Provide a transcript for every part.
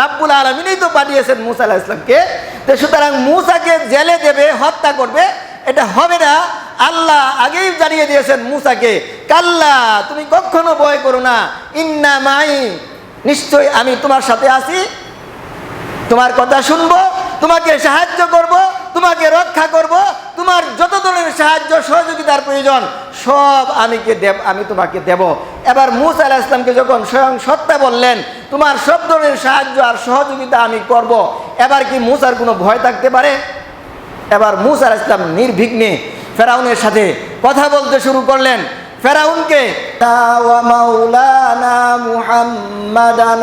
রাব্বুল আলমিনই তো পাঠিয়েছেন মুসা আলাহ ইসলামকে তো সুতরাং মুসাকে জেলে দেবে, হত্যা করবে, এটা হবে না। আল্লাহ আগেই জানিয়ে দিয়েছেন মুসাকে, কাল্লা, তুমি কখনো ভয় করো না। ইন্না মাই নিশ্চয়ই আমি তোমার সাথে আছি। তোমার কথা শুনব, তোমাকে সাহায্য করব তোমাকে রক্ষা করব, তোমার যত ধরনের সাহায্য, সহযোগিতার প্রয়োজন, সব আমিকে দেব, আমি তোমাকে দেব। এবার মুসা আলাহ ইসলামকে যখন স্বয়ং সত্তা বললেন, তোমার সব ধরনের সাহায্য আর সহযোগিতা আমি করব, এবার কি মুসার কোনো ভয় থাকতে পারে? এবার মুসা আলাহ ইসলাম নির্বিঘ্নে ফেরাউনের সাথে কথা বলতে শুরু করলেন। ফেরাউনকে মুহাম্মাদান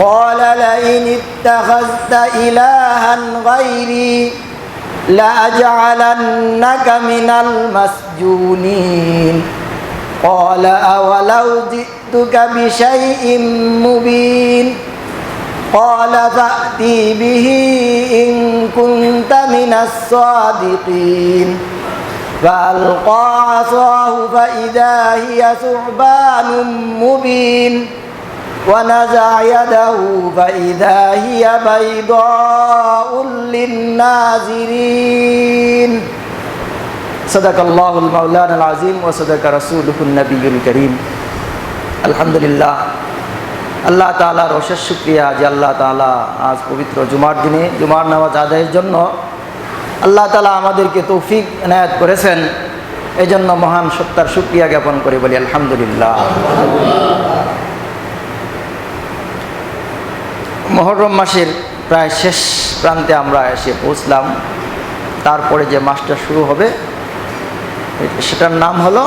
قال لئن اتخذت إلها غيري لأجعلنك من المسجونين قال أولو جئتك بشيء مبين قال فأتي به إن كنت من الصادقين فألقى عصاه فإذا هي ثعبان مبين ونزع يده فإذا هي بيضاء للناظرين صدق الله المولانا العظيم وصدق رسوله النبي الكريم الحمد لله আল্লাহ তালার অশেষ শুক্রিয়া যে আল্লাহ তালা আজ পবিত্র জুমার দিনে জুমার নামাজ আদায়ের জন্য আল্লাহ তালা আমাদেরকে তৌফিক এনায়াত করেছেন এই জন্য মহান সত্তার শুক্রিয়া জ্ঞাপন করে বলি আলহামদুলিল্লাহ মহরম মাসের প্রায় শেষ প্রান্তে আমরা এসে পৌঁছলাম। তারপরে যে মাসটা শুরু হবে, সেটার নাম হলো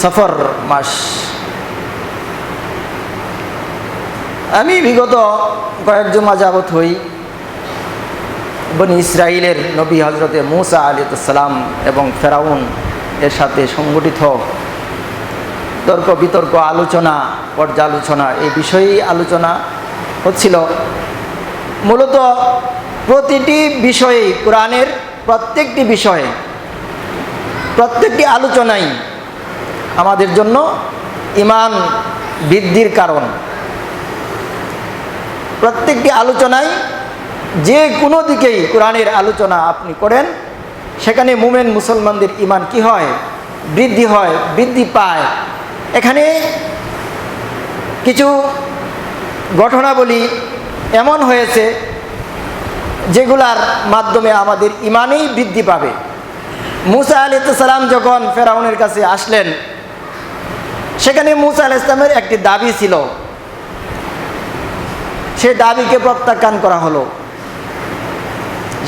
সফর মাস। আমি বিগত কয়েক জমা যাবৎ হই বনি ইসরায়েলের নবী হজরতে মুসা আলী সালাম এবং ফেরাউন এর সাথে সংগঠিত। তর্ক বিতর্ক, আলোচনা, পর্যালোচনা, এই বিষয়েই আলোচনা হচ্ছিল। মূলত প্রতিটি বিষয়ে, কোরআনের প্রত্যেকটি বিষয়ে, প্রত্যেকটি আলোচনাই আমাদের জন্য ইমান বৃদ্ধির কারণ। প্রত্যেকটি আলোচনায় যে কোনো দিকেই কোরআনের আলোচনা আপনি করেন, সেখানে মুমেন মুসলমানদের ইমান কি হয়? বৃদ্ধি হয়, বৃদ্ধি পায়। এখানে কিছু ঘটনাবলী এমন হয়েছে যেগুলার মাধ্যমে আমাদের ইমানেই বৃদ্ধি পাবে। মুসা আলি সালাম যখন ফেরাউনের কাছে আসলেন, সেখানে মুসা আল ইসলামের একটি দাবি ছিল। সে দাবিকে প্রত্যাখ্যান করা হলো।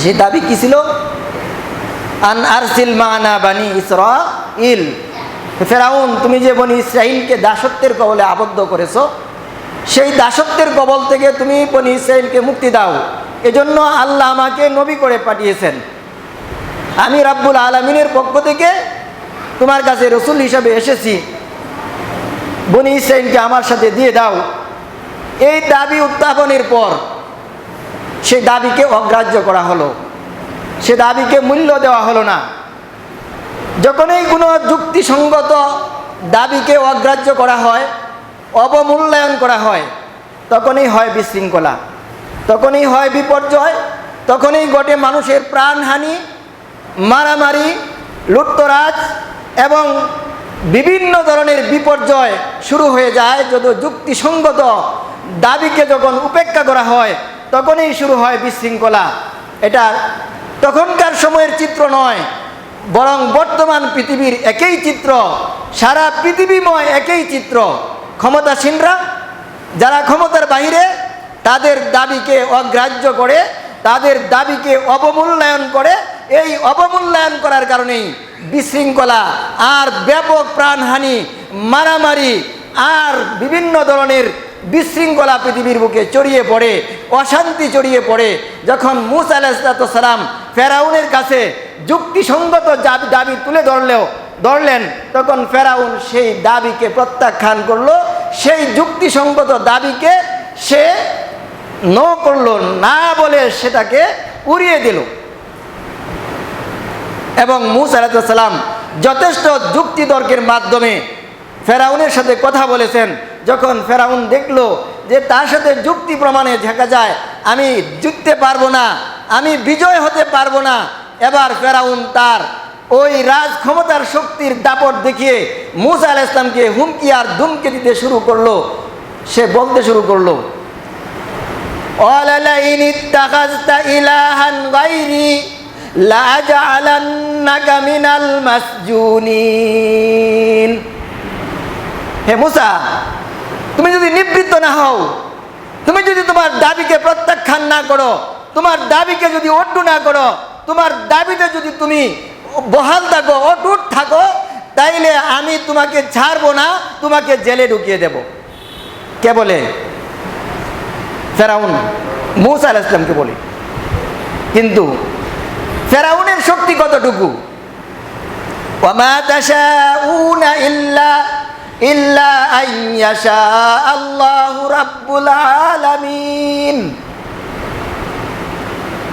সে দাবি কি ছিল? আন আরসিল মানা বানি ইসরা ইল ফেরাউন, তুমি যে বনি ইসরাইলকে দাসত্বের কবলে আবদ্ধ করেছ সেই দাসত্বের কবল থেকে তুমি বনি ইসরাইলকে মুক্তি দাও। এজন্য আল্লাহ আমাকে নবী করে পাঠিয়েছেন। আমি রাব্বুল আলমিনের পক্ষ থেকে তোমার কাছে রসুল হিসাবে এসেছি। বনি ইসরাইলকে আমার সাথে দিয়ে দাও। এই দাবি উত্থাপনের পর সেই দাবিকে অগ্রাহ্য করা হলো। সে দাবিকে মূল্য দেওয়া হলো না। যখনই কোনো যুক্তিসঙ্গত দাবিকে অগ্রাহ্য করা হয় অবমূল্যায়ন করা হয়, তখনই হয় বিশৃঙ্খলা, তখনই হয় বিপর্যয়, তখনই ঘটে মানুষের প্রাণহানি, মারামারি, লুটতরাজ এবং বিভিন্ন ধরনের বিপর্যয় শুরু হয়ে যায়। যদি যুক্তিসঙ্গত দাবিকে যখন উপেক্ষা করা হয়, তখনই শুরু হয় বিশৃঙ্খলা। এটা তখনকার সময়ের চিত্র নয়, বরং বর্তমান পৃথিবীর একই চিত্র, সারা পৃথিবীময় একই চিত্র। ক্ষমতাসীনরা, যারা ক্ষমতার বাহিরে, তাদের দাবিকে অগ্রাহ্য করে, তাদের দাবিকে অবমূল্যায়ন করে, এই অবমূল্যায়ন করার কারণেই বিশৃঙ্খলা আর ব্যাপক প্রাণহানি, মারামারি আর বিভিন্ন ধরনের বিশৃঙ্খলা পৃথিবীর বুকে চড়িয়ে পড়ে, অশান্তি চড়িয়ে পড়ে, যখন মুসা আলাহিসাল্লাম ফেরাউনের কাছে যুক্তিসঙ্গত দাবি তুলে ধরলেও, ধরলেন, তখন ফেরাউন সেই দাবিকে প্রত্যাখ্যান করল সেই যুক্তিসঙ্গত দাবিকে সে ন করল, না বলে সেটাকে উড়িয়ে দিল। এবং মুসা আলাহিসাল্লাম যথেষ্ট যুক্তিতর্কের মাধ্যমে ফেরাউনের সাথে কথা বলেছেন। যখন ফেরাউন দেখল যে তার সাথে যুক্তি প্রমাণে দেখা যায়, আমি জিততে পারব না, আমি বিজয় হতে পারব না, এবার ফেরাউন তার ওই রাজ ক্ষমতার শক্তির দাপট দেখিয়ে মুসা আল ইসলামকে হুমকি আর ধুমকি দিতে শুরু করল। সে বলতে শুরু করল হে মুসা, তুমি যদি নিবৃত্ত না হও, তুমি যদি তোমার দাবিকে প্রত্যাখ্যান না করো, তোমার দাবিকে যদি অড্ডু না করো, তোমার দাবিতে যদি তুমি বহাল থাকো, অটুট থাকো, তাইলে আমি তোমাকে ছাড়বো না, তোমাকে জেলে ঢুকিয়ে দেব। কে বলে? ফেরাউন, মুসা আলাহ ইসলামকে বলি। কিন্তু ফেরাউনের শক্তি কতটুকু?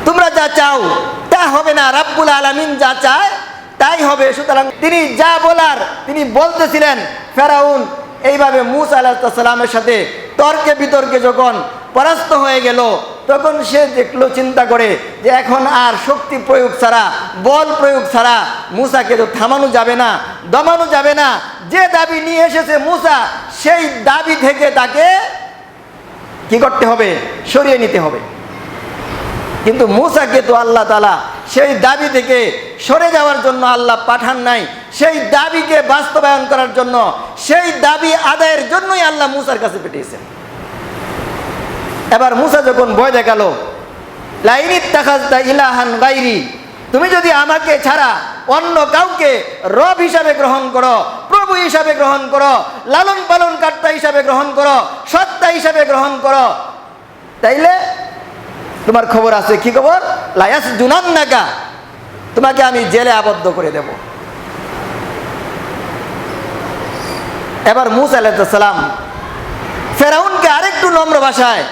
তোমরা যা চাও তা হবে না, রাব্বুল আলামিন যা চায় তাই হবে। সুতরাং তিনি যা বলার তিনি বলতেছিলেন, ফেরাউন, এইভাবে মুসা আলাহিসাল্লামের সাথে তর্কে বিতর্কে যখন পরাস্ত হয়ে গেল, তখন সে দেখল, চিন্তা করে যে এখন আর শক্তি প্রয়োগ ছাড়া, বল প্রয়োগ ছাড়া মুসাকে তো থামানো যাবে না, দমানো যাবে না। যে দাবি নিয়ে এসেছে মুসা, সেই দাবি থেকে তাকে কি করতে হবে? সরিয়ে নিতে হবে। কিন্তু মুসাকে তো আল্লাহ তালা সেই দাবি থেকে সরে যাওয়ার জন্য আল্লাহ পাঠান নাই। সেই দাবিকে বাস্তবায়ন করার জন্য, সেই দাবি আদায়ের জন্যই আল্লাহ মুসার কাছে পেটিয়েছেন। এবার মুসা যখন ভয় দেখাল লাইনিত তাকাজতা ইলাহান গাইরি তুমি যদি আমাকে ছাড়া অন্য কাউকে রব হিসাবে গ্রহণ করো, প্রভু হিসাবে গ্রহণ করো লালন পালন কর্তা হিসাবে গ্রহণ করো, সত্তা হিসাবে গ্রহণ করো, তাইলে তোমার খবর আছে, কি খবর? লায়াস জুনান নাকা তোমাকে আমি জেলে আবদ্ধ করে দেব। এবার মুস আলাইসালাম ফেরাউনকে আরেকটু নম্র ভাষায়,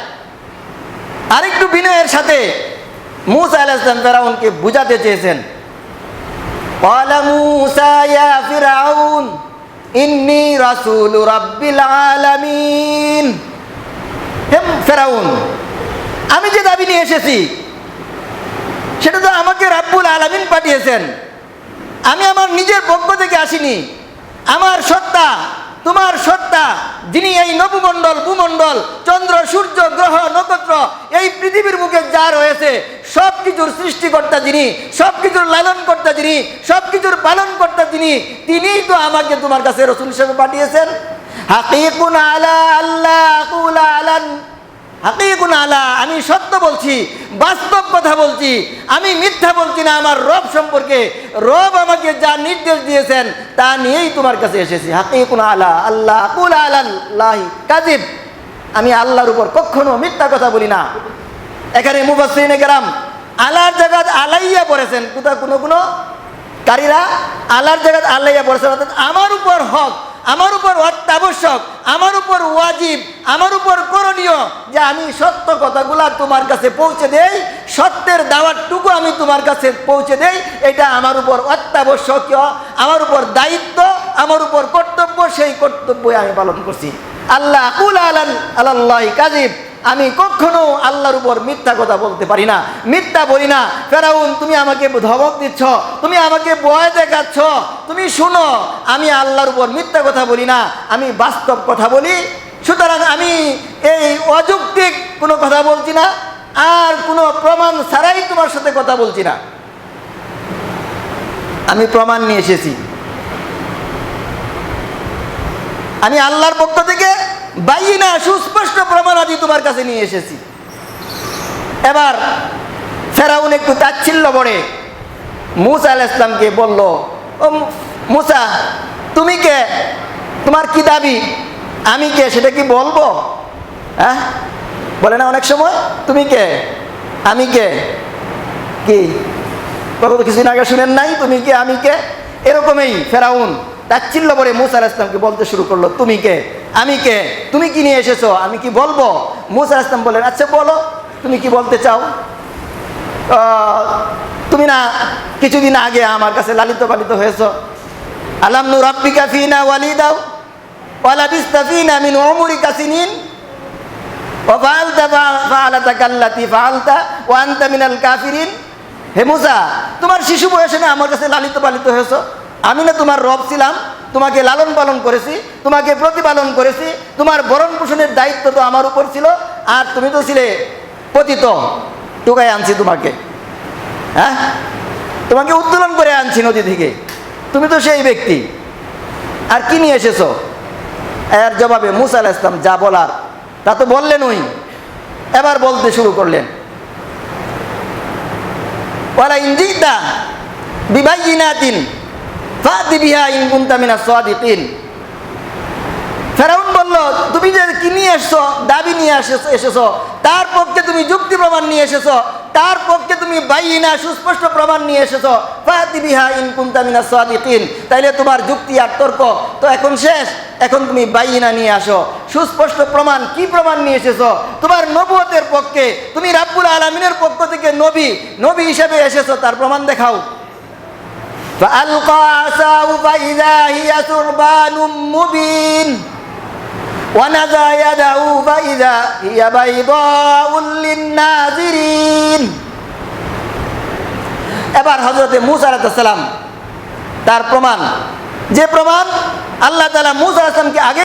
আরেকটু বিনয়ের সাথে মুস আলাইসলাম ফেরাউনকে বুঝাতে চেয়েছেন। ইন্নি রাসুল রাব্বিল আলামিন। ফেরাউন আমি যে দাবি নিয়ে এসেছি, সেটা তো আমাকে রাব্বুল আলামিন পাঠিয়েছেন। আমি আমার নিজের পক্ষ থেকে আসিনি। আমার সত্তা, তোমার সত্তা, যিনি এই নবমণ্ডল, ভূমণ্ডল, চন্দ্র, সূর্য, গ্রহ, নক্ষত্র, এই পৃথিবীর মুখে যা রয়েছে সব কিছুর সৃষ্টিকর্তা যিনি সব কিছুর লালন কর্তা যিনি সব কিছুর পালন কর্তা যিনি, তিনিই তো আমাকে তোমার কাছে রসুল হিসেবে পাঠিয়েছেন। হাকিকুন আলা আল্লাহ আলান। হাকিকুন আলা, আমি সত্য বলছি, বাস্তব কথা বলছি, আমি মিথ্যা বলছি না, আমার রব সম্পর্কে। রব আমাকে যা নির্দেশ দিয়েছেন, তা নিয়েই তোমার কাছে এসেছি। হাকিকুন আলা, আল্লাহ আকুল আল্লাহ কাজিব আমি আল্লাহর উপর কখনো মিথ্যা কথা বলি না। এখানে মুবাসিনে গেলাম আলার জায়গাত আলাইয়া পড়েছেন। কোথাও কোনো কোনো? কারীরা আল্লাহর জায়গাত আল্লাইয়া পড়েছেন। অর্থাৎ আমার উপর হক, আমার উপর অত্যাবশ্যক, আমার উপর ওয়াজিব আমার উপর করণীয় যে আমি সত্য কথাগুলা তোমার কাছে পৌঁছে দেই, সত্যের দাওয়াতটুকু আমি তোমার কাছে পৌঁছে দেই, এটা আমার উপর অত্যাবশ্যকীয়, আমার উপর দায়িত্ব, আমার উপর কর্তব্য, সেই কর্তব্য আমি পালন করছি। আল্লাহ কুল আলান আল্লাহ কাজিব আমি কখনো আল্লাহর উপর মিথ্যা কথা বলতে পারি না। মিথ্যা বলি না। ফেরাউন, তুমি আমাকে ধমক দিচ্ছ, তুমি আমাকে ভয় দেখাচ্ছ, তুমি শুনো, আমি আল্লাহর উপর মিথ্যা কথা বলি না। আমি বাস্তব কথা বলি সুতরাং আমি এই অযৌক্তিক কোনো কথা বলছি না, আর কোনো প্রমাণ ছাড়াই তোমার সাথে কথা বলছি না। আমি প্রমাণ নিয়ে এসেছি। আমি আল্লাহর পক্ষ থেকে বাইয়ে না, সুস্পষ্ট প্রমাণ আদি তোমার কাছে নিয়ে এসেছি। এবার ফেরাউন একটু তাচ্ছিল্য পড়ে। মুসা আল ইসলামকে বলল, ও মুসা, তুমি কে? তোমার কি দাবি? আমি কে, সেটা কি বলব? হ্যাঁ? বলে না অনেক সময়, তুমি কে? আমি কে? কি? কত কিছুদিন আগে শুনেন নাই, তুমি কে, আমি কে? এরকমই ফেরাউন তাচ্ছিল্য করে মুসা ইসলামকে বলতে শুরু করল, তুমি কে? আমি কে? তুমি কি নিয়ে এসেছ? আমি কি বলব? মুসা ইসলাম বললেন আচ্ছা বলো, তুমি কি বলতে চাও? তুমি না, কিছুদিন আগে আমার কাছে লালিত পালিত হয়েছ। আলাম নু রাব্বিকা ফিনা ওয়ালা বিস্তাফিনা হে মুসা, তোমার শিশু বয়সে না আমার কাছে লালিত পালিত হয়েছ? আমি না তোমার রব ছিলাম, তোমাকে লালন পালন করেছি, তোমাকে প্রতিপালন করেছি, তোমার ভরণ পোষণের দায়িত্ব তো আমার উপর ছিল, আর তুমি তো ছিলে পতিত। টুকাই আনছি তোমাকে। হ্যাঁ? তোমাকে উত্তোলন করে আনছি নদী থেকে। তুমি তো সেই ব্যক্তি। আর কি নিয়ে এসেছ? এর জবাবে মুসা আলাহ ইসলাম যা বলার, তা তো বললেন ওই এবার বলতে শুরু করলেন। ওয়ালা ইনজিতা বিবাইনাতিন ফাতি বিহা ইন কুনতা মিনাস সাদিকিন। ফেরাউন বলল, তুমি যে কি নিয়ে এসছো? দাবি নিয়ে এসেছ এসেছ। তার পক্ষে তুমি যুক্তি প্রমাণ নিয়ে এসেছ। তার পক্ষে তুমি বাইনা সুস্পষ্ট প্রমাণ নিয়ে এসেছ। ফাতি বিহা ইন কুনতা মিনাস সাদিকিন। তাইলে তোমার যুক্তি আর তর্ক তো এখন শেষ। এখন তুমি বাইনা নিয়ে আসো সুস্পষ্ট প্রমাণ কি প্রমাণ নিয়ে এসেছো তোমার নবুয়তের পক্ষে তুমি রাব্বুল আলমিনের পক্ষ থেকে নবী নবী হিসেবে এসেছো তার প্রমাণ দেখাও فألقى عصاه فإذا هي ثعبان مبين ونزع يده فإذا هي بيضاء للناظرين এবার হজরতে মুসা আলাইসাল্লাম তার প্রমাণ যে প্রমাণ আল্লাহ তালা মুসা আসলামকে আগে